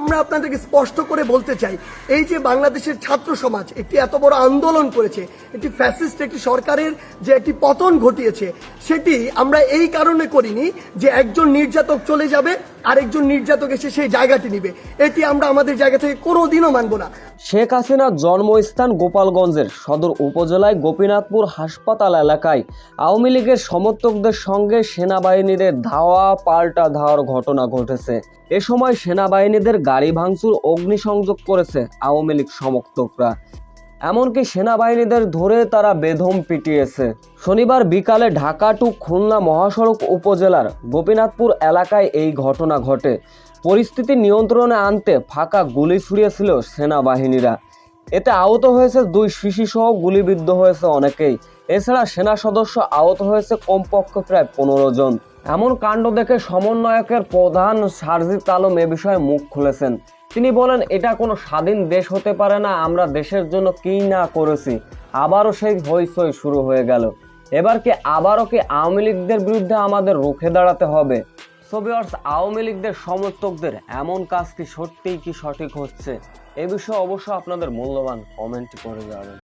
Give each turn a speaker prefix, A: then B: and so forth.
A: আমরা আপনাদেরকে স্পষ্ট করে বলতে চাই, এই যে বাংলাদেশের ছাত্র সমাজ, একটি এত বড় আন্দোলন করেছে একটি ফ্যাসিস্ট, একটি সরকারের যে একটি পতন ঘটিয়েছে, সেটি আমরা এই কারণে করিনি যে একজন নির্যাতক চলে যাবে, আরেকজন নির্যাতক এসে সেই জায়গাটি নিবে। এটি আমরা আমাদের জায়গা থেকে কোনোদিনও মানব না।
B: শেখ হাসিনার জন্মস্থান গোপালগঞ্জের সদর উপজেলায় গোপীনাথপুর হাসপাতাল এলাকায় আওয়ামী লীগের সমর্থকদের সঙ্গে সেনাবাহিনীদের ধাওয়া, পাল্টা ধাওয়ার ঘটনা ঘটেছে। এ সময় সেনাবাহিনীদের গাড়ি ভাঙচুর, অগ্নিসংযোগ করেছে আওয়ামী লীগ সমর্থকরা। এমনকি সেনাবাহিনীদের ধরে তারা বেধম পিটিয়েছে। শনিবার বিকালে ঢাকা টু খুলনা মহাসড়ক উপজেলার গোপীনাথপুর এলাকায় এই ঘটনা ঘটে। পরিস্থিতি নিয়ন্ত্রণে আনতে ফাঁকা গুলি ছুড়িয়েছিল সেনাবাহিনীরা। এতে আহত হয়েছে দুই শিশুসহ গুলিবিদ্ধ হয়েছে অনেকেই। এছাড়া সেনা সদস্য আহত হয়েছে কমপক্ষে প্রায় পনেরো জন। এমন কাণ্ড দেখে সমন্বয়কের প্রধান সারজিৎ আলম এ বিষয়ে মুখ খুলেছেন। তিনি বলেন, এটা কোনো স্বাধীন দেশ হতে পারে না, আমরা দেশের জন্য কী না করেছি, আবারও সেই হইচই শুরু হয়ে গেল। এবার কি আবারও কি আওয়ামী লীগদের বিরুদ্ধে আমাদের রুখে দাঁড়াতে হবে? সোভিয়ার্স আওয়ামী লীগদের সমর্থকদের এমন কাজ কি সত্যিই কি সঠিক হচ্ছে? এ বিষয়ে অবশ্য আপনাদের মূল্যবান কমেন্ট করে যাবেন।